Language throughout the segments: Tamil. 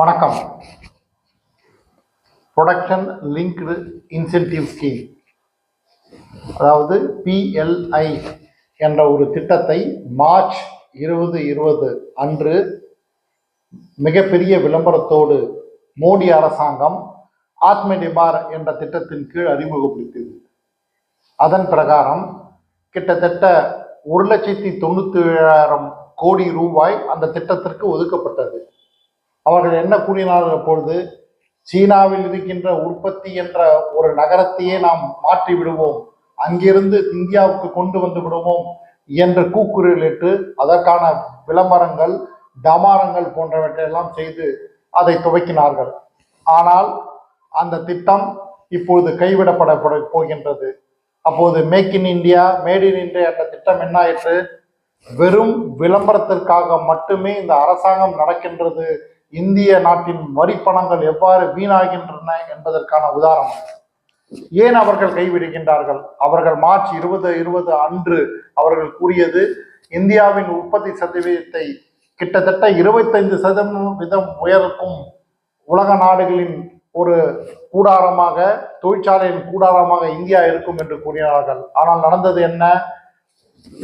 வணக்கம். ப்ரொடக்ஷன் லிங்க்டு இன்சென்டிவ் ஸ்கீம் அதாவது பிஎல்ஐ என்ற ஒரு திட்டத்தை மார்ச் இருபது இருபது அன்று மிகப்பெரிய விளம்பரத்தோடு மோடி அரசாங்கம் ஆத்ம நிபார் என்ற திட்டத்தின் கீழ் அறிமுகப்படுத்தியது. அதன் பிரகாரம் கிட்டத்தட்ட ஒரு லட்சத்தி தொண்ணூற்றி ஏழாயிரம் கோடி ரூபாய் அந்த திட்டத்திற்கு ஒதுக்கப்பட்டது. அவர்கள் என்ன கூறினார்கள் அப்பொழுது சீனாவில் இருக்கின்ற உற்பத்தி என்ற ஒரு நகரத்தையே நாம் மாற்றி விடுவோம். அங்கிருந்து இந்தியாவுக்கு கொண்டு வந்து விடுவோம் என்ற கூக்குரலிட்டு அதற்கான விளம்பரங்கள் டமாரங்கள் போன்றவற்றையெல்லாம் செய்து அதை துவக்கினார்கள். ஆனால் அந்த திட்டம் இப்பொழுது கைவிடப்பட போகின்றது. அப்போது make in India made in India என்ற திட்டம் என்ன ஆயிற்று? வெறும் விளம்பரத்திற்காக மட்டுமே இந்த அரசாங்கம் நடக்கின்றது இந்திய நாட்டின் வரி பணங்கள் எவ்வாறு வீணாகின்றன என்பதற்கான உதாரணம். ஏன் அவர்கள் கைவிடுகின்றார்கள்? அவர்கள் மார்ச் இருபது இருபது அன்று அவர்கள் கூறியது இந்தியாவின் உற்பத்தி சதவீதத்தை கிட்டத்தட்ட இருபத்தைந்து சதவீதம் உயர்க்கும் உலக நாடுகளின் ஒரு கூடாரமாக தொழிற்சாலையின் கூடாரமாக இந்தியா இருக்கும் என்று கூறினார்கள். ஆனால் நடந்தது என்ன?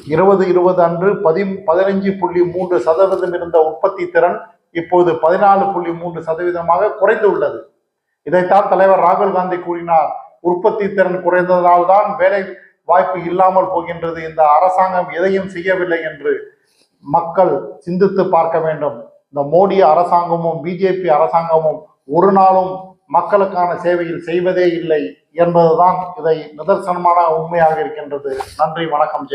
இருபது இருபது அன்று பதி பதினஞ்சு புள்ளி மூன்று சதவீதம் இருந்த உற்பத்தி திறன் இப்போது பதினாலு புள்ளி மூன்று சதவீதமாக குறைந்து உள்ளது இதைத்தான் தலைவர் ராகுல் காந்தி கூறினார். உற்பத்தி திறன் குறைந்ததால் தான் வேலை வாய்ப்பு இல்லாமல் போகின்றது. இந்த அரசாங்கம் எதையும் செய்யவில்லை என்று மக்கள் சிந்தித்து பார்க்க வேண்டும். இந்த மோடி அரசாங்கமும் பிஜேபி அரசாங்கமும் ஒரு நாளும் மக்களுக்கான சேவையில் செய்வதே இல்லை என்பதுதான் இதை நிதர்சனமான உண்மையாக இருக்கின்றது. நன்றி வணக்கம் ஜெய்